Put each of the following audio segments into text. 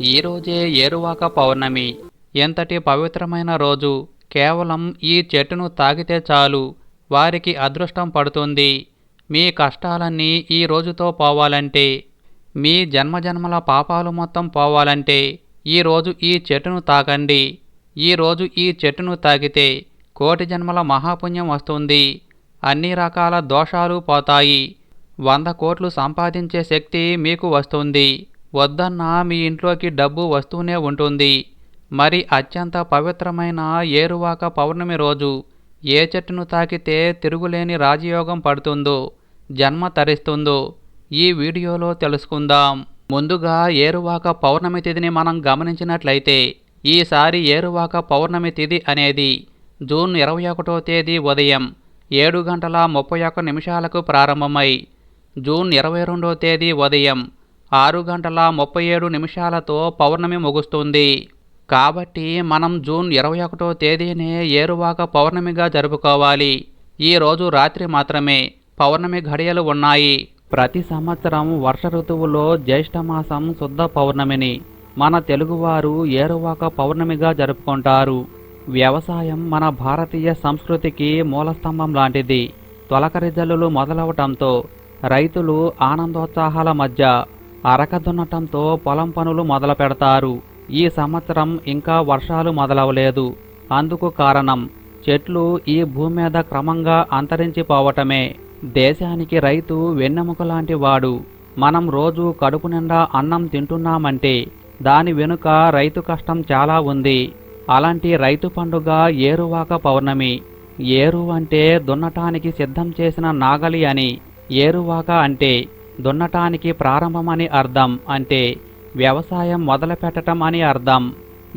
ఈరోజే ఏరువాక పౌర్ణమి. ఎంతటి పవిత్రమైన రోజు. కేవలం ఈ చెట్టును తాగితే చాలు. వారికి అదృష్టం పడుతుంది. మీ కష్టాలన్నీ ఈ రోజుతో పోవాలంటే. మీ జన్మజన్మల పాపాలు మొత్తం పోవాలంటే. ఈరోజు ఈ చెట్టును తాకండి ఈరోజు ఈ చెట్టును తాగితే కోటి జన్మల మహాపుణ్యం వస్తుంది. అన్ని రకాల దోషాలు పోతాయి. వంద కోట్లు సంపాదించే శక్తి మీకు వస్తుంది. వద్దన్నా మీ ఇంట్లోకి డబ్బు వస్తూనే ఉంటుంది. మరి అత్యంత పవిత్రమైన ఏరువాక పౌర్ణమి రోజు ఏ చెట్టును తాకితే తిరుగులేని రాజయోగం పడుతుందో జన్మ తరిస్తుందో ఈ వీడియోలో తెలుసుకుందాం. ముందుగా ఏరువాక పౌర్ణమి తిథిని మనం గమనించినట్లయితే ఈసారి ఏరువాక పౌర్ణమి తిథి అనేది జూన్ ఇరవై ఒకటో తేదీ ఉదయం ఏడు గంటల ముప్పై ఒక్క నిమిషాలకు ప్రారంభమై జూన్ ఇరవై రెండో తేదీ ఉదయం ఆరు గంటల ముప్పై ఏడు నిమిషాలతో పౌర్ణమి ముగుస్తుంది. కాబట్టి మనం జూన్ ఇరవై ఒకటో తేదీనే ఏరువాక పౌర్ణమిగా జరుపుకోవాలి. ఈ రోజు రాత్రి మాత్రమే పౌర్ణమి ఘడియలు ఉన్నాయి. ప్రతి సంవత్సరం వర్ష ఋతువులో జ్యేష్ఠమాసం శుద్ధ పౌర్ణమిని. మన తెలుగువారు ఏరువాక పౌర్ణమిగా జరుపుకుంటారు. వ్యవసాయం మన భారతీయ సంస్కృతికి మూలస్తంభం లాంటిది. తొలకరి జల్లులు మొదలవటంతో రైతులు ఆనందోత్సాహాల మధ్య అరక దున్నటంతో పొలం పనులు మొదలు పెడతారు. ఈ సంవత్సరం ఇంకా వర్షాలు మొదలవలేదు. అందుకు కారణం చెట్లు ఈ భూమి మీద క్రమంగా అంతరించిపోవటమే. దేశానికి రైతు వెన్నెముక లాంటి వాడు. మనం రోజు కడుపు నిండా అన్నం తింటున్నామంటే దాని వెనుక రైతు కష్టం చాలా ఉంది. అలాంటి రైతు పండుగ ఏరువాక పౌర్ణమి. ఏరు అంటే దున్నటానికి సిద్ధం చేసిన నాగలి అని ఏరువాక అంటే దున్నటానికి ప్రారంభమని అర్థం అంటే వ్యవసాయం మొదలుపెట్టటం అని అర్థం.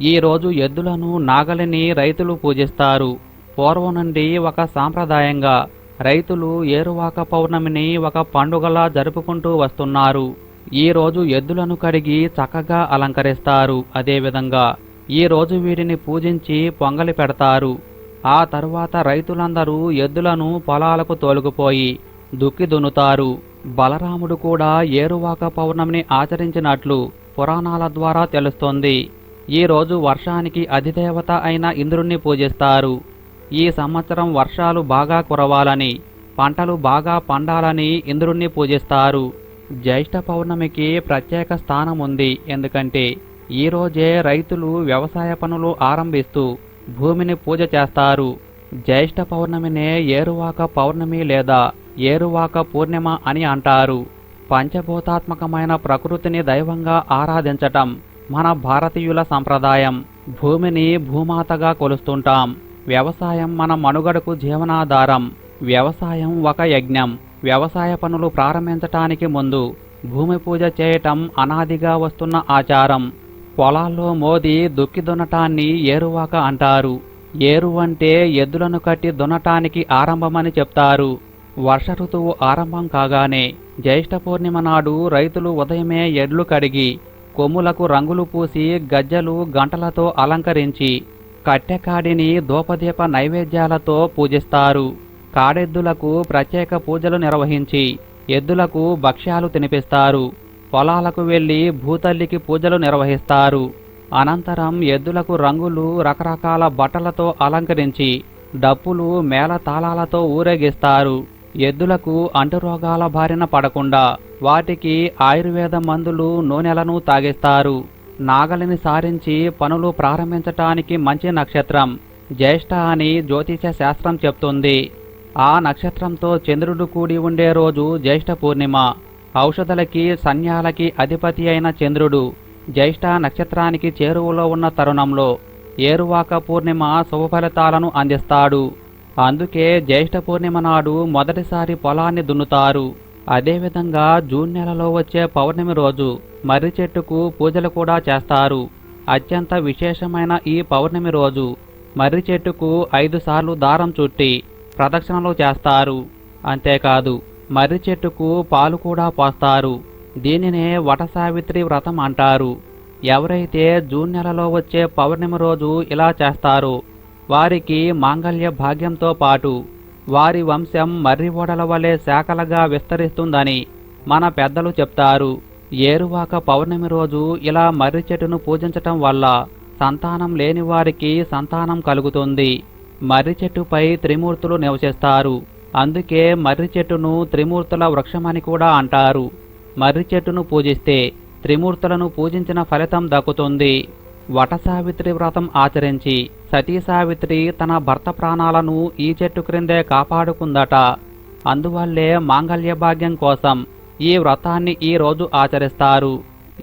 ఈరోజు ఎద్దులను నాగలిని రైతులు పూజిస్తారు. పూర్వం నుండి ఒక సాంప్రదాయంగా రైతులు ఏరువాక పౌర్ణమిని ఒక పండుగలా జరుపుకుంటూ వస్తున్నారు. ఈ రోజు ఎద్దులను కడిగి చక్కగా అలంకరిస్తారు. అదేవిధంగా ఈరోజు వీటిని పూజించి పొంగలి పెడతారు. ఆ తరువాత రైతులందరూ ఎద్దులను పొలాలకు తోలుకుపోయి దుక్కి దున్నుతారు. బలరాముడు కూడా ఏరువాక పౌర్ణమిని ఆచరించినట్లు పురాణాల ద్వారా తెలుస్తోంది. ఈరోజు వర్షానికి అధిదేవత అయిన ఇంద్రుణ్ణి పూజిస్తారు. ఈ సంవత్సరం వర్షాలు బాగా కురవాలని పంటలు బాగా పండాలని ఇంద్రుణ్ణి పూజిస్తారు. జ్యేష్ఠ పౌర్ణమికి ప్రత్యేక స్థానం ఉంది ఎందుకంటే ఈరోజే రైతులు వ్యవసాయ పనులు ఆరంభిస్తూ భూమిని పూజ చేస్తారు. జ్యేష్ఠ పౌర్ణమినే ఏరువాక పౌర్ణమి లేదా ఏరువాక పూర్ణిమ అని అంటారు. పంచభూతాత్మకమైన ప్రకృతిని దైవంగా ఆరాధించటం మన భారతీయుల సంప్రదాయం. భూమిని భూమాతగా కొలుస్తుంటాం. వ్యవసాయం మన మనుగడకు జీవనాధారం. వ్యవసాయం ఒక యజ్ఞం. వ్యవసాయ పనులు ప్రారంభించటానికి ముందు భూమి పూజ చేయటం అనాదిగా వస్తున్న ఆచారం. పొలాల్లో మోది దుక్కి దున్నటాన్ని ఏరువాక అంటారు. ఏరు అంటే ఎద్దులను కట్టి దున్నటానికి ఆరంభమని చెప్తారు. వర్ష ఋతువు ఆరంభం కాగానే జ్యేష్ఠ పూర్ణిమ నాడు రైతులు ఉదయమే ఎడ్లు కడిగి కొమ్ములకు రంగులు పూసి గజ్జలు గంటలతో అలంకరించి కట్టెకాడిని దూపదీప నైవేద్యాలతో పూజిస్తారు. కాడెద్దులకు ప్రత్యేక పూజలు నిర్వహించి ఎద్దులకు భక్ష్యాలు తినిపిస్తారు. పొలాలకు వెళ్ళి భూతల్లికి పూజలు నిర్వహిస్తారు. అనంతరం ఎద్దులకు రంగులు రకరకాల బట్టలతో అలంకరించి డప్పులు మేళ తాళాలతో ఊరేగిస్తారు. ఎద్దులకు అంటురోగాల బారిన పడకుండా వాటికి ఆయుర్వేద మందులు నూనెలను తాగిస్తారు. నాగలిని సారించి పనులు ప్రారంభించటానికి మంచి నక్షత్రం జ్యేష్ఠ అని జ్యోతిష శాస్త్రం చెప్తుంది. ఆ నక్షత్రంతో చంద్రుడు కూడి ఉండే రోజు జ్యేష్ఠ పూర్ణిమ. ఔషధలకి సన్యాలకి అధిపతి అయిన చంద్రుడు జ్యేష్ఠ నక్షత్రానికి చేరువలో ఉన్న తరుణంలో ఏరువాక పూర్ణిమ శుభఫలితాలను అందిస్తాడు. అందుకే జ్యేష్ఠ పూర్ణిమ నాడు మొదటిసారి పొలాన్ని దున్నుతారు. అదేవిధంగా జూన్ నెలలో వచ్చే పౌర్ణమి రోజు మర్రి చెట్టుకు పూజలు కూడా చేస్తారు. అత్యంత విశేషమైన ఈ పౌర్ణమి రోజు మర్రి చెట్టుకు ఐదు సార్లు దారం చుట్టి ప్రదక్షిణలు చేస్తారు. అంతేకాదు మర్రి చెట్టుకు పాలు కూడా పోస్తారు. దీనినే వట సావిత్రి వ్రతం అంటారు. ఎవరైతే జూన్ నెలలో వచ్చే పౌర్ణమి రోజు ఇలా చేస్తారో వారికి మాంగళ్య భాగ్యంతో పాటు వారి వంశం మర్రి ఓడల వలె శాఖలుగా విస్తరిస్తుందని మన పెద్దలు చెప్తారు. ఏరువాక పౌర్ణమి రోజు ఇలా మర్రి చెట్టును పూజించటం వల్ల సంతానం లేని వారికి సంతానం కలుగుతుంది. మర్రి చెట్టుపై త్రిమూర్తులు నివసిస్తారు. అందుకే మర్రి చెట్టును త్రిమూర్తుల వృక్షమని కూడా అంటారు. మర్రి చెట్టును పూజిస్తే త్రిమూర్తులను పూజించిన ఫలితం దక్కుతుంది. వట సావిత్రి వ్రతం ఆచరించి సతీ సావిత్రి తన భర్త ప్రాణాలను ఈ చెట్టు క్రిందే కాపాడుకుందట. అందువల్లే మాంగళ్య భాగ్యం కోసం ఈ వ్రతాన్ని ఈ రోజు ఆచరిస్తారు.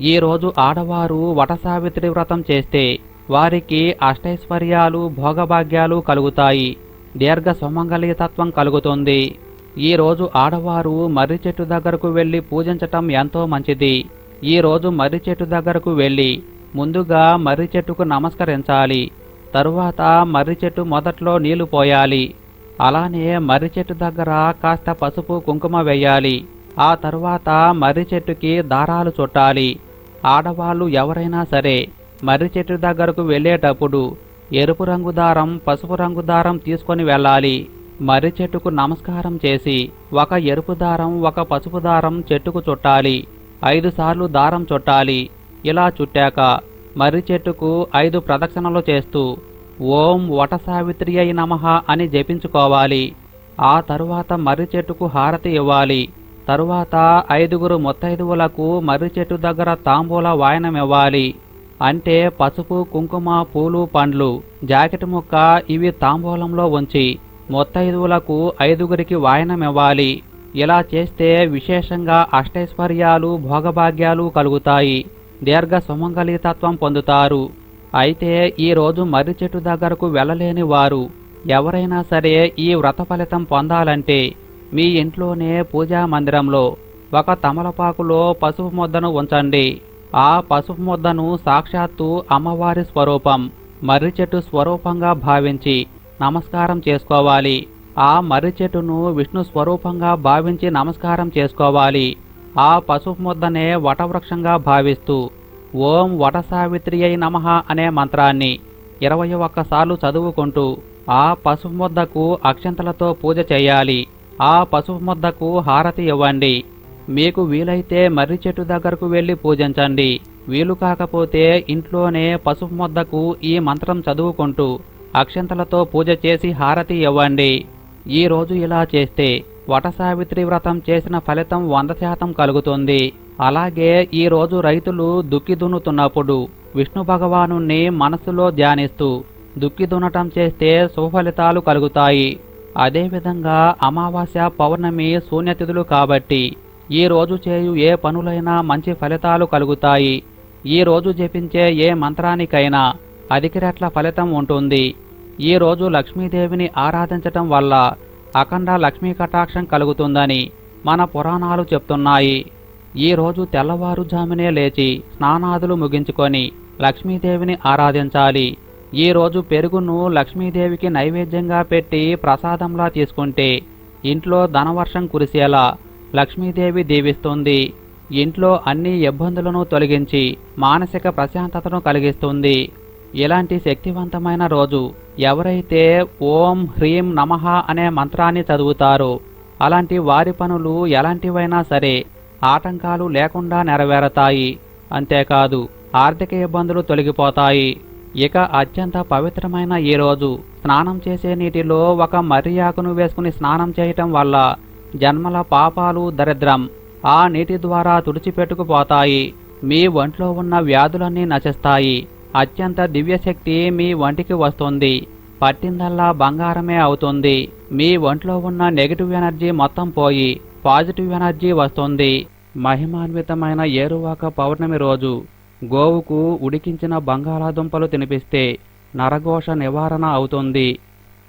ఈ రోజు ఆడవారు వట సావిత్రి వ్రతం చేస్తే వారికి అష్టైశ్వర్యాలు భోగభాగ్యాలు కలుగుతాయి. దీర్ఘ సుమంగళీతత్వం కలుగుతుంది. ఈ రోజు ఆడవారు మర్రి చెట్టు దగ్గరకు వెళ్ళి పూజించటం ఎంతో మంచిది. ఈ రోజు మర్రి చెట్టు దగ్గరకు వెళ్ళి ముందుగా మర్రి చెట్టుకు నమస్కరించాలి. తరువాత మర్రి చెట్టు మొదట్లో నీళ్ళు పోయాలి. అలానే మర్రి చెట్టు దగ్గర కాస్త పసుపు కుంకుమ వేయాలి. ఆ తరువాత మర్రి చెట్టుకి దారాలు చుట్టాలి. ఆడవాళ్ళు ఎవరైనా సరే మర్రి చెట్టు దగ్గరకు వెళ్ళేటప్పుడు ఎరుపు రంగు దారం పసుపు రంగు దారం తీసుకొని వెళ్ళాలి. మర్రి చెట్టుకు నమస్కారం చేసి ఒక ఎరుపు దారం ఒక పసుపు దారం చెట్టుకు చుట్టాలి. ఐదు సార్లు దారం చుట్టాలి. ఇలా చుట్టాక మర్రి చెట్టుకు ఐదు ప్రదక్షిణలు చేస్తూ ఓం వట సావిత్రి అయి నమః అని జపించుకోవాలి. ఆ తరువాత మర్రి చెట్టుకు హారతి ఇవ్వాలి. తరువాత ఐదుగురు ముత్తైదువులకు మర్రి చెట్టు దగ్గర తాంబూల వాయనమివ్వాలి. అంటే పసుపు కుంకుమ పూలు పండ్లు జాకెట్ ముక్క ఇవి తాంబూలంలో ఉంచి ముత్తైదువులకు ఐదుగురికి వాయనమివ్వాలి. ఇలా చేస్తే విశేషంగా అష్టైశ్వర్యాలు భోగభాగ్యాలు కలుగుతాయి. దీర్ఘ సుమంగళితత్వం పొందుతారు. అయితే ఈరోజు మర్రి చెట్టు దగ్గరకు వెళ్ళలేని వారు ఎవరైనా సరే ఈ వ్రత ఫలితం పొందాలంటే మీ ఇంట్లోనే పూజా మందిరంలో ఒక తమలపాకులో పసుపు ముద్దను ఉంచండి. ఆ పసుపు ముద్దను సాక్షాత్తు అమ్మవారి స్వరూపం మర్రి చెట్టు స్వరూపంగా భావించి నమస్కారం చేసుకోవాలి. ఆ మర్రి చెట్టును విష్ణు స్వరూపంగా భావించి నమస్కారం చేసుకోవాలి. ఆ పసుపు ముద్దనే వటవృక్షంగా భావిస్తూ ఓం వట సావిత్రి అయి నమః అనే మంత్రాన్ని ఇరవై ఒక్కసార్లు చదువుకుంటూ ఆ పసుపు ముద్దకు అక్షంతలతో పూజ చేయాలి. ఆ పసుపు ముద్దకు హారతి ఇవ్వండి. మీకు వీలైతే మర్రి చెట్టు దగ్గరకు వెళ్ళి పూజించండి. వీలు కాకపోతే ఇంట్లోనే పసుపు ముద్దకు ఈ మంత్రం చదువుకుంటూ అక్షంతలతో పూజ చేసి హారతి ఇవ్వండి. ఈరోజు ఇలా చేస్తే వట సావిత్రి వ్రతం చేసిన ఫలితం వంద శాతం కలుగుతుంది. అలాగే ఈరోజు రైతులు దుక్కి దున్నుతున్నప్పుడు విష్ణు భగవాను మనసులో ధ్యానిస్తూ దుక్కి దున్నటం చేస్తే శుభఫలితాలు కలుగుతాయి. అదేవిధంగా అమావాస్య పౌర్ణమి శూన్యతిథులు కాబట్టి ఈ రోజు చేయు ఏ పనులైనా మంచి ఫలితాలు కలుగుతాయి. ఈ రోజు జపించే ఏ మంత్రానికైనా అధిక రెట్ల ఫలితం ఉంటుంది. ఈ రోజు లక్ష్మీదేవిని ఆరాధించటం వల్ల అఖండ లక్ష్మీ కటాక్షం కలుగుతుందని మన పురాణాలు చెప్తున్నాయి. ఈ రోజు తెల్లవారుజామునే లేచి స్నానాదులు ముగించుకొని లక్ష్మీదేవిని ఆరాధించాలి. ఈరోజు పెరుగును లక్ష్మీదేవికి నైవేద్యంగా పెట్టి ప్రసాదంలా తీసుకుంటే ఇంట్లో ధనవర్షం కురిసేలా లక్ష్మీదేవి దీవిస్తుంది. ఇంట్లో అన్ని ఇబ్బందులను తొలగించి మానసిక ప్రశాంతతను కలిగిస్తుంది. ఇలాంటి శక్తివంతమైన రోజు? ఎవరైతే ఓం హ్రీం నమః అనే మంత్రాన్ని చదువుతారో అలాంటి వారి పనులు ఎలాంటివైనా సరే ఆటంకాలు లేకుండా నెరవేరతాయి. అంతేకాదు ఆర్థిక ఇబ్బందులు తొలగిపోతాయి. ఇక అత్యంత పవిత్రమైన ఈ రోజు స్నానం చేసే నీటిలో ఒక మర్రి ఆకును వేసుకుని స్నానం చేయటం వల్ల జన్మల పాపాలు దరిద్రం ఆ నీటి ద్వారా తుడిచిపెట్టుకుపోతాయి. మీ ఒంట్లో ఉన్న వ్యాధులన్నీ నశిస్తాయి. అత్యంత దివ్యశక్తి మీ వంటికి వస్తుంది. పట్టిందల్లా బంగారమే అవుతుంది. మీ ఒంట్లో ఉన్న నెగిటివ్ ఎనర్జీ మొత్తం పోయి పాజిటివ్ ఎనర్జీ వస్తుంది. మహిమాన్వితమైన ఏరువాక పౌర్ణమి రోజు గోవుకు ఉడికించిన బంగాళాదుంపలు తినిపిస్తే నరఘోష నివారణ అవుతుంది.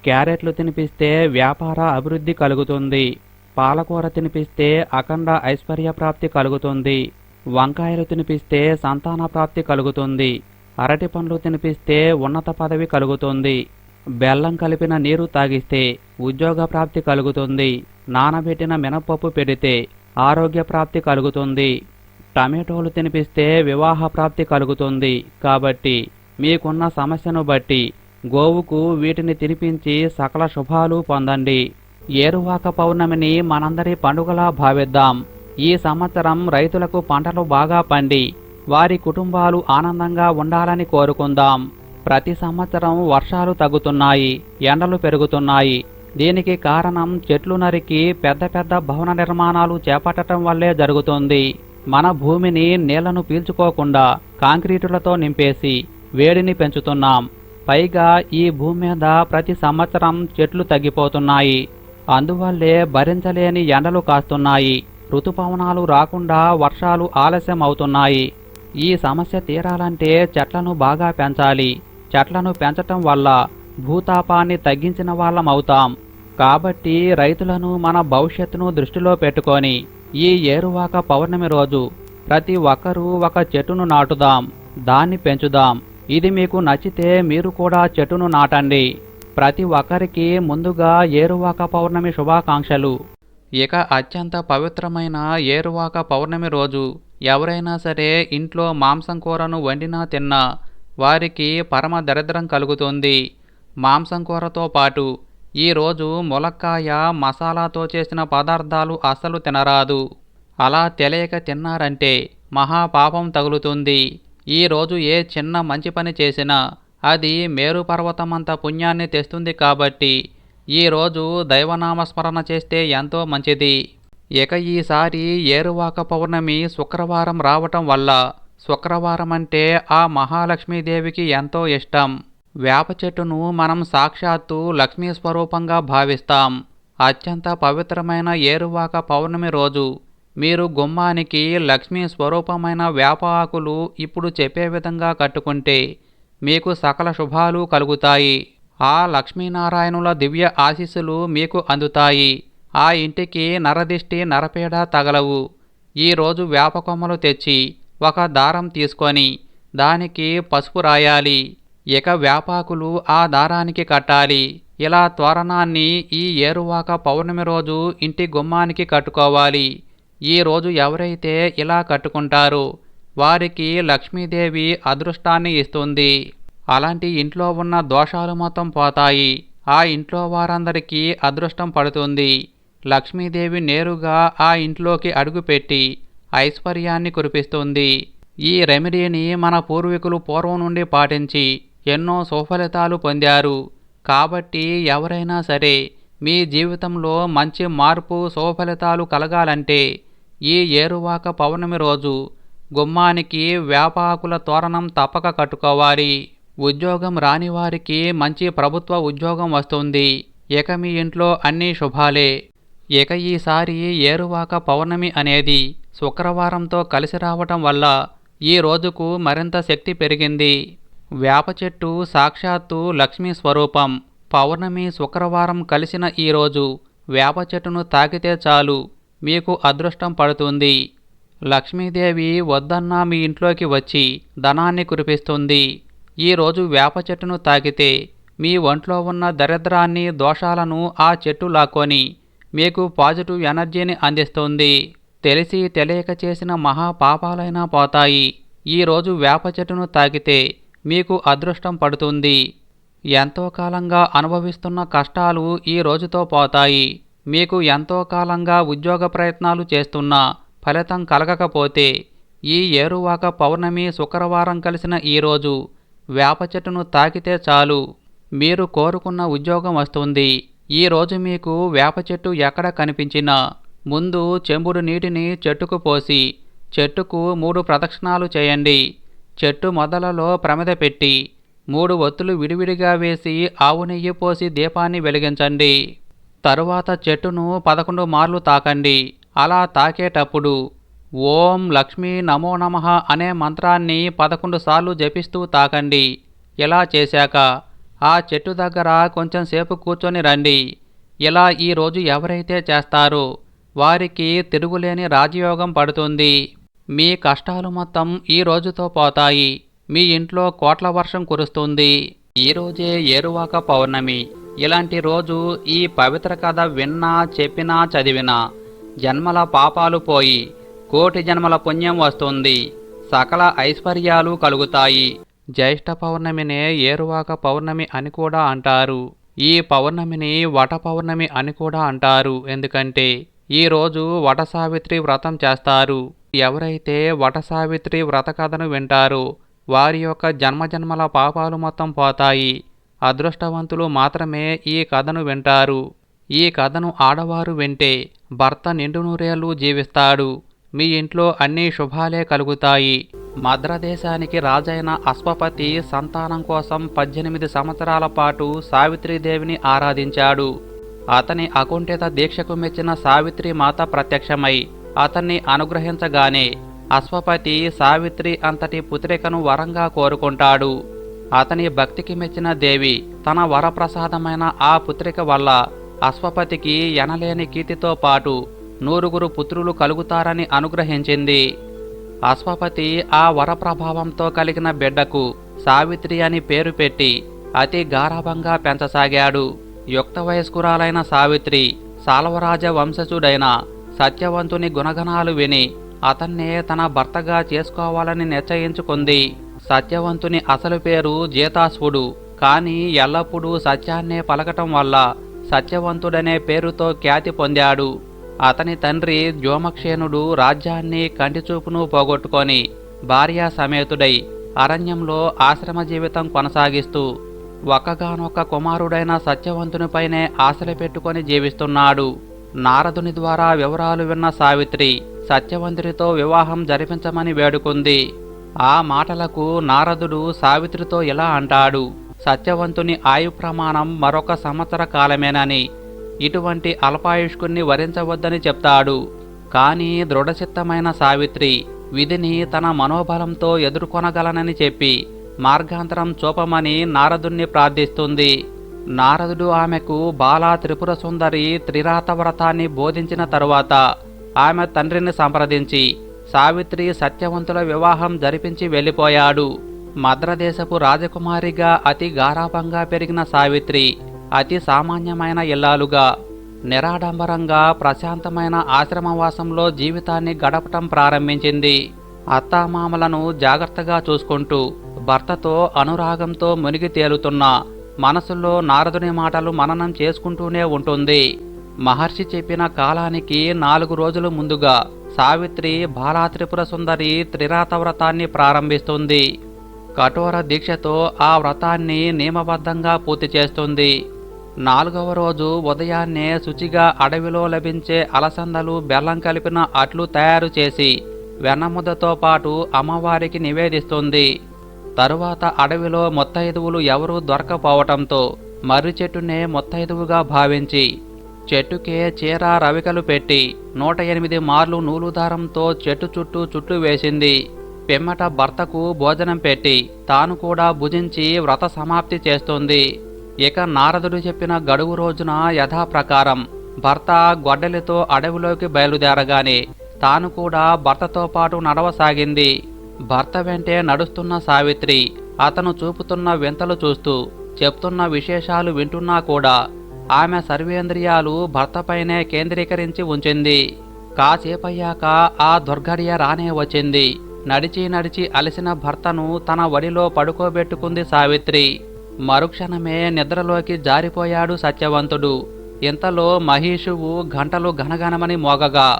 క్యారెట్లు తినిపిస్తే వ్యాపార అభివృద్ధి కలుగుతుంది. పాలకూర తినిపిస్తే అఖండ ఐశ్వర్య ప్రాప్తి కలుగుతుంది. వంకాయలు తినిపిస్తే సంతాన ప్రాప్తి కలుగుతుంది. అరటి పండ్లు తినిపిస్తే ఉన్నత పదవి కలుగుతుంది. బెల్లం కలిపిన నీరు తాగిస్తే ఉద్యోగ ప్రాప్తి కలుగుతుంది. నానబెట్టిన మినపప్పు పెడితే ఆరోగ్య ప్రాప్తి కలుగుతుంది. టమాటోలు తినిపిస్తే వివాహ ప్రాప్తి కలుగుతుంది. కాబట్టి మీకున్న సమస్యను బట్టి గోవుకు వీటిని తినిపించి సకల శుభాలు పొందండి. ఏరువాక పౌర్ణమిని మనందరి పండుగలా భావిద్దాం. ఈ సంవత్సరం రైతులకు పంటలు బాగా పండి వారి కుటుంబాలు ఆనందంగా ఉండాలని కోరుకుందాం. ప్రతి సంవత్సరం వర్షాలు తగ్గుతున్నాయి ఎండలు పెరుగుతున్నాయి. దీనికి కారణం చెట్లు నరికి పెద్ద పెద్ద భవన నిర్మాణాలు చేపట్టడం వల్లే జరుగుతుంది. మన భూమిని నీళ్ళను పీల్చుకోకుండా కాంక్రీటులతో నింపేసి వేడిని పెంచుతున్నాం. పైగా ఈ భూమి మీద ప్రతి సంవత్సరం చెట్లు తగ్గిపోతున్నాయి. అందువల్లే భరించలేని ఎండలు కాస్తున్నాయి. ఋతుపవనాలు రాకుండా వర్షాలు ఆలస్యం అవుతున్నాయి ఈ సమస్య తీరాలంటే చెట్లను బాగా పెంచాలి. చెట్లను పెంచటం వల్ల భూతాపాన్ని తగ్గించిన వాళ్ళం అవుతాం. కాబట్టి రైతులను మన భవిష్యత్తును దృష్టిలో పెట్టుకొని ఈ ఏరువాక పౌర్ణమి రోజు ప్రతి ఒక్కరూ ఒక చెట్టును నాటుదాం దాన్ని పెంచుదాం. ఇది మీకు నచ్చితే మీరు కూడా చెట్టును నాటండి. ప్రతి ఒక్కరికి ముందుగా ఏరువాక పౌర్ణమి శుభాకాంక్షలు. ఇక అత్యంత పవిత్రమైన ఏరువాక పౌర్ణమి రోజు ఎవరైనా సరే ఇంట్లో మాంసం కూరను వండినా తిన్నా వారికి పరమ దరిద్రం కలుగుతుంది. మాంసం కూరతో పాటు ఈరోజు ములక్కాయ మసాలాతో చేసిన పదార్థాలు అస్సలు తినరాదు. అలా తెలియక తిన్నారంటే మహాపాపం తగులుతుంది. ఈరోజు ఏ చిన్న మంచి పని చేసినా అది మేరు పర్వతమంత పుణ్యాన్ని తెస్తుంది కాబట్టి ఈరోజు దైవనామస్మరణ చేస్తే ఎంతో మంచిది. ఇక ఈసారి ఏరువాక పౌర్ణమి శుక్రవారం రావటం వల్ల శుక్రవారం అంటే ఆ మహాలక్ష్మీదేవికి ఎంతో ఇష్టం. వేప చెట్టును మనం సాక్షాత్తు లక్ష్మీ స్వరూపంగా భావిస్తాం. అత్యంత పవిత్రమైన ఏరువాక పౌర్ణమి రోజు. మీరు గుమ్మానికి లక్ష్మీ స్వరూపమైన వేప ఆకులు ఇప్పుడు చెప్పే విధంగా కట్టుకుంటే మీకు సకల శుభాలు కలుగుతాయి. ఆ లక్ష్మీనారాయణుల దివ్య ఆశీస్సులు మీకు అందుతాయి. ఆ ఇంటికి నరదిష్టి నరపీడ తగలవు. ఈరోజు వేపకొమ్మలు తెచ్చి ఒక దారం తీసుకొని దానికి పసుపు రాయాలి. ఇక వేపాకులు ఆ దారానికి కట్టాలి. ఇలా తోరణాన్ని ఈ ఏరువాక పౌర్ణమి రోజు ఇంటి గుమ్మానికి కట్టుకోవాలి. ఈ రోజు ఎవరైతే ఇలా కట్టుకుంటారో వారికి లక్ష్మీదేవి అదృష్టాన్ని ఇస్తుంది. అలాంటి ఇంట్లో ఉన్న దోషాలు మొత్తం పోతాయి. ఆ ఇంట్లో వారందరికీ అదృష్టం పడుతుంది. లక్ష్మీదేవి నేరుగా ఆ ఇంట్లోకి అడుగుపెట్టి ఐశ్వర్యాన్ని కురిపిస్తుంది. ఈ రెమెడీని మన పూర్వీకులు పూర్వం నుండి పాటించి ఎన్నో సుఫలితాలు పొందారు. కాబట్టి ఎవరైనా సరే మీ జీవితంలో మంచి మార్పు సుఫలితాలు కలగాలంటే ఈ ఏరువాక పౌర్ణమి రోజు గుమ్మానికి వేపాకుల తోరణం తప్పక కట్టుకోవాలి. ఉద్యోగం రాని వారికి మంచి ప్రభుత్వ ఉద్యోగం వస్తుంది. ఇక మీ ఇంట్లో అన్నీ శుభాలే. ఇక ఈసారి ఏరువాక పౌర్ణమి అనేది శుక్రవారంతో కలిసి రావటం వల్ల ఈ రోజుకు మరింత శక్తి పెరిగింది. వేప చెట్టు సాక్షాత్తు లక్ష్మీ స్వరూపం. పౌర్ణమి శుక్రవారం కలిసిన ఈ రోజు వేప చెట్టును తాకితే చాలు. మీకు అదృష్టం పడుతుంది. లక్ష్మీదేవి వద్దన్నా మీ ఇంట్లోకి వచ్చి ధనాన్ని కురిపిస్తుంది. ఈరోజు వేప చెట్టును తాకితే మీ ఒంట్లో ఉన్న దరిద్రాన్ని దోషాలను ఆ చెట్టు లాక్కొని మీకు పాజిటివ్ ఎనర్జీని అందిస్తుంది. తెలిసి తెలియక చేసిన మహాపాపాలైనా పోతాయి. ఈరోజు వేప చెట్టును తాకితే మీకు అదృష్టం పడుతుంది. ఎంతో కాలంగా అనుభవిస్తున్న కష్టాలు ఈ రోజుతో పోతాయి. మీకు ఎంతో కాలంగా ఉద్యోగ ప్రయత్నాలు చేస్తున్నా ఫలితం కలగకపోతే ఈ ఏరువాక పౌర్ణమి శుక్రవారం కలిసిన ఈరోజు వేప చెట్టును తాకితే చాలు. మీరు కోరుకున్న ఉద్యోగం వస్తుంది. ఈరోజు మీకు వేప చెట్టు ఎక్కడ కనిపించినా ముందు చెంబుడు నీటిని చెట్టుకు పోసి చెట్టుకు మూడు ప్రదక్షిణాలు చేయండి. చెట్టు మొదలలో ప్రమిద పెట్టి మూడు ఒత్తులు విడివిడిగా వేసి ఆవు నెయ్యి పోసి దీపాన్ని వెలిగించండి. తరువాత చెట్టును పదకొండు మార్లు తాకండి. అలా తాకేటప్పుడు ఓం లక్ష్మీ నమో నమః అనే మంత్రాన్ని పదకొండు సార్లు జపిస్తూ తాకండి. ఇలా చేశాక ఆ చెట్టు దగ్గర కొంచెం సేపు కూర్చొని రండి. ఇలా ఈరోజు ఎవరైతే చేస్తారో వారికి తిరుగులేని రాజయోగం పడుతుంది. మీ కష్టాలు మొత్తం ఈ రోజుతో పోతాయి. మీ ఇంట్లో కోట్ల వర్షం కురుస్తుంది. ఈరోజే ఏరువాక పౌర్ణమి. ఇలాంటి రోజు ఈ పవిత్ర కథ విన్నా చెప్పినా చదివినా జన్మల పాపాలు పోయి కోటి జన్మల పుణ్యం వస్తుంది. సకల ఐశ్వర్యాలు కలుగుతాయి. జ్యేష్ఠ పౌర్ణమినే ఏరువాక పౌర్ణమి అని కూడా అంటారు. ఈ పౌర్ణమిని వట పౌర్ణమి అని కూడా అంటారు. ఎందుకంటే ఈరోజు వటసావిత్రి వ్రతం చేస్తారు. ఎవరైతే వటసావిత్రి వ్రత కథను వింటారో వారి యొక్క జన్మజన్మల పాపాలు మొత్తం పోతాయి. అదృష్టవంతులు మాత్రమే ఈ కథను వింటారు. ఈ కథను ఆడవారు వింటే భర్త నిండు నూరేళ్ళు జీవిస్తాడు. మీ ఇంట్లో అన్ని శుభాలే కలుగుతాయి. మద్రదేశానికి రాజైన అశ్వపతి సంతానం కోసం పద్దెనిమిది సంవత్సరాల పాటు సావిత్రీదేవిని ఆరాధించాడు. అతని అకుంఠిత దీక్షకు మెచ్చిన సావిత్రి మాత ప్రత్యక్షమై అతన్ని అనుగ్రహించగానే అశ్వపతి సావిత్రి అంతటి పుత్రికను వరంగా కోరుకుంటాడు. అతని భక్తికి మెచ్చిన దేవి తన వరప్రసాదమైన ఆ పుత్రిక వల్ల అశ్వపతికి ఎనలేని కీర్తితో పాటు నూరుగురు పుత్రులు కలుగుతారని అనుగ్రహించింది. అశ్వపతి ఆ వరప్రభావంతో కలిగిన బిడ్డకు సావిత్రి అని పేరు పెట్టి అతి గారాభంగా పెంచసాగాడు. యుక్త వయస్కురాలైన సావిత్రి సాల్వరాజ వంశజుడైన సత్యవంతుని గుణగణాలు విని అతన్నే తన భర్తగా చేసుకోవాలని నిశ్చయించుకుంది. సత్యవంతుని అసలు పేరు జీతాశ్వుడు. కానీ ఎల్లప్పుడూ సత్యాన్నే పలకటం వల్ల సత్యవంతుడనే పేరుతో ఖ్యాతి పొందాడు. అతని తండ్రి జోమక్షేణుడు రాజ్యాన్ని కంటిచూపును పోగొట్టుకొని భార్యా సమేతుడై అరణ్యంలో ఆశ్రమ జీవితం కొనసాగిస్తూ ఒక్కగానొక్క కుమారుడైన సత్యవంతునిపైనే ఆశలు పెట్టుకొని జీవిస్తున్నాడు. నారదుని ద్వారా వివరాలు విన్న సావిత్రి సత్యవంతునితో వివాహం జరిపించమని వేడుకుంది. ఆ మాటలకు నారదుడు సావిత్రితో ఇలా అంటాడు సత్యవంతుని ఆయు ప్రమాణం మరొక సంవత్సర కాలమేనని ఇటువంటి అల్పాయుష్కుణ్ణి వరించవద్దని చెప్తాడు. కానీ దృఢచిత్తమైన సావిత్రి విధిని తన మనోబలంతో ఎదుర్కొనగలనని చెప్పి మార్గాంతరం చూపమని నారదుణ్ణి ప్రార్థిస్తుంది. నారదుడు ఆమెకు బాలా త్రిపుర సుందరి త్రిరాత వ్రతాన్ని బోధించిన తరువాత ఆమె తండ్రిని సంప్రదించి సావిత్రి సత్యవంతుల వివాహం జరిపించి వెళ్ళిపోయాడు. మద్రదేశపు రాజకుమారిగా అతి గారాభంగా పెరిగిన సావిత్రి అతి సామాన్యమైన ఇల్లాలుగా నిరాడంబరంగా ప్రశాంతమైన ఆశ్రమవాసంలో జీవితాన్ని గడపటం ప్రారంభించింది. అత్తామామలను జాగ్రత్తగా చూసుకుంటూ భర్తతో అనురాగంతో మునిగి తేలుతున్న మనసులో నారదుని మాటలు మననం చేసుకుంటూనే ఉంటుంది. మహర్షి చెప్పిన కాలానికి నాలుగు రోజులు ముందుగా సావిత్రి బాలాత్రిపుర సుందరి త్రిరాత వ్రతాన్ని ప్రారంభిస్తుంది. కఠోర దీక్షతో ఆ వ్రతాన్ని నియమబద్ధంగా పూర్తి చేస్తుంది. నాలుగవ రోజు ఉదయాన్నే శుచిగా అడవిలో లభించే అలసందలు బెల్లం కలిపిన అట్లు తయారు చేసి వెన్నముద్దతో పాటు అమ్మవారికి నివేదిస్తుంది. తరువాత అడవిలో మొత్తైదువులు ఎవరూ దొరకపోవటంతో మర్రి చెట్టునే మొత్తైదువుగా భావించి చెట్టుకే చీర రవికలు పెట్టి నూట ఎనిమిది మార్లు నూలుదారంతో చెట్టు చుట్టూ చుట్టూ వేసింది. పిమ్మట భర్తకు భోజనం పెట్టి తాను కూడా భుజించి వ్రత సమాప్తి చేస్తుంది. ఇక నారదుడు చెప్పిన గడువు రోజున యథాప్రకారం భర్త గొడ్డలితో అడవిలోకి బయలుదేరగానే తాను కూడా భర్తతో పాటు నడవసాగింది. భర్త వెంటే నడుస్తున్న సావిత్రి అతను చూపుతున్న వింతలు చూస్తూ చెప్తున్న విశేషాలు వింటున్నా కూడా ఆమె సర్వేంద్రియాలు భర్తపైనే కేంద్రీకరించి ఉంచింది. కాసేపయ్యాక ఆ దుర్ఘడియ రానే వచ్చింది. నడిచి నడిచి అలసిన భర్తను తన వడిలో పడుకోబెట్టుకుంది సావిత్రి. మరుక్షణమే నిద్రలోకి జారిపోయాడు సత్యవంతుడు. ఇంతలో మహీషువు గంటలు ఘనఘనమని మోగగా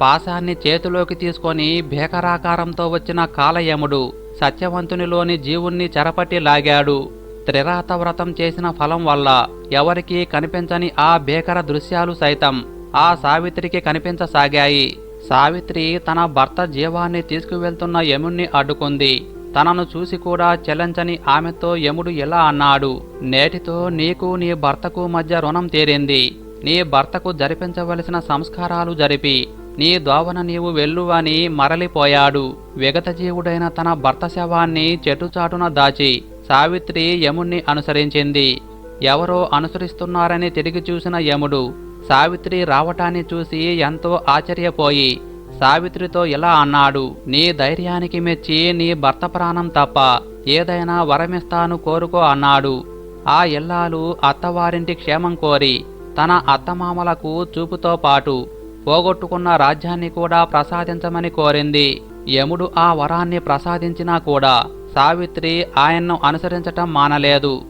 పాశాన్ని చేతిలోకి తీసుకొని భేకరాకారంతో వచ్చిన కాలయముడు సత్యవంతునిలోని జీవుణ్ణి చెరపట్టి లాగాడు. త్రిరాత వ్రతం చేసిన ఫలం వల్ల ఎవరికీ కనిపించని ఆ భేకర దృశ్యాలు సైతం ఆ సావిత్రికి కనిపించసాగాయి. సావిత్రి తన భర్త జీవాన్ని తీసుకువెళ్తున్న యముణ్ణి అడ్డుకుంది. తనను చూసి కూడా చెల్లించని ఆమెతో యముడు ఇలా అన్నాడు? నేటితో నీకు నీ భర్తకు మధ్య రుణం తీరింది. నీ భర్తకు జరిపించవలసిన సంస్కారాలు జరిపి నీ దోవన నీవు వెళ్ళు అని మరలిపోయాడు. విగతజీవుడైన తన భర్త శవాన్ని చెట్టుచాటున దాచి సావిత్రి యముణ్ణి అనుసరించింది. ఎవరో అనుసరిస్తున్నారని తిరిగి చూసిన యముడు సావిత్రి రావటాన్ని చూసి ఎంతో ఆశ్చర్యపోయి సావిత్రితో ఇలా అన్నాడు నీ ధైర్యానికి మెచ్చి నీ భర్త ప్రాణం తప్ప ఏదైనా వరమిస్తాను కోరుకో అన్నాడు. ఆ ఇల్లాలు అత్తవారింటి క్షేమం కోరి తన అత్తమామలకు చూపుతో పాటు పోగొట్టుకున్న రాజ్యాన్ని కూడా ప్రసాదించమని కోరింది. యముడు ఆ వరాన్ని ప్రసాదించినా కూడా సావిత్రి ఆయన్ను అనుసరించటం మానలేదు.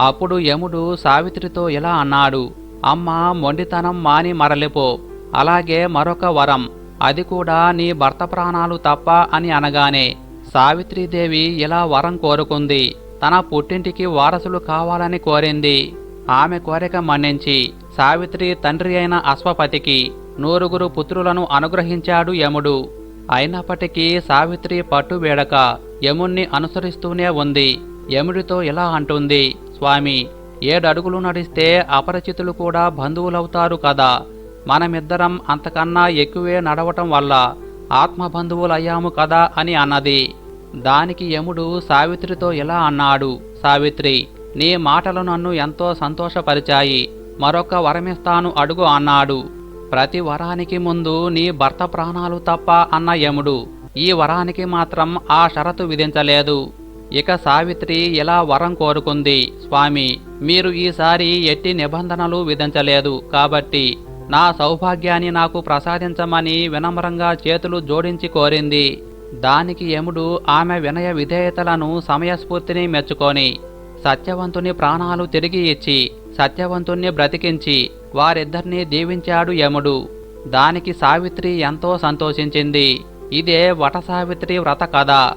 అప్పుడు యముడు సావిత్రితో ఇలా అన్నాడు అమ్మ మొండితనం మాని మరలిపో. అలాగే మరొక వరం. అది కూడా నీ భర్త ప్రాణాలు తప్ప అని అనగానే సావిత్రీదేవి ఇలా వరం కోరుకుంది. తన పుట్టింటికి వారసులు కావాలని కోరింది. ఆమె కోరిక మన్నించి సావిత్రి తండ్రి అయిన అశ్వపతికి నూరుగురు పుత్రులను అనుగ్రహించాడు యముడు. అయినప్పటికీ సావిత్రి పట్టు వేడక యముణ్ణి అనుసరిస్తూనే ఉంది. యముడితో ఇలా అంటుంది స్వామి ఏడడుగులు నడిస్తే అపరిచితులు కూడా బంధువులవుతారు కదా. మనమిద్దరం అంతకన్నా ఎక్కువే నడవటం వల్ల ఆత్మబంధువులయ్యాము కదా అని అన్నది. దానికి యముడు సావిత్రితో ఇలా అన్నాడు. సావిత్రి నీ మాటలు నన్ను ఎంతో సంతోషపరిచాయి. మరొక వరమిస్తాను అడుగు అన్నాడు. ప్రతి వరానికి ముందు నీ భర్త ప్రాణాలు తప్ప అన్న యముడు ఈ వరానికి మాత్రం ఆ షరతు విధించలేదు. ఇక సావిత్రి ఇలా వరం కోరుకుంది. స్వామి మీరు ఈసారి ఎట్టి నిబంధనలు విధించలేదు కాబట్టి నా సౌభాగ్యాన్ని నాకు ప్రసాదించమని వినమ్రంగా చేతులు జోడించి కోరింది. దానికి యముడు ఆమె వినయ విధేయతలను సమయస్ఫూర్తిని మెచ్చుకొని సత్యవంతుని ప్రాణాలు తిరిగి ఇచ్చి సత్యవంతుణ్ణి బ్రతికించి వారిద్దరినీ దీవించాడు యముడు. దానికి సావిత్రి ఎంతో సంతోషించింది. ఇదే వట సావిత్రి వ్రత కథ.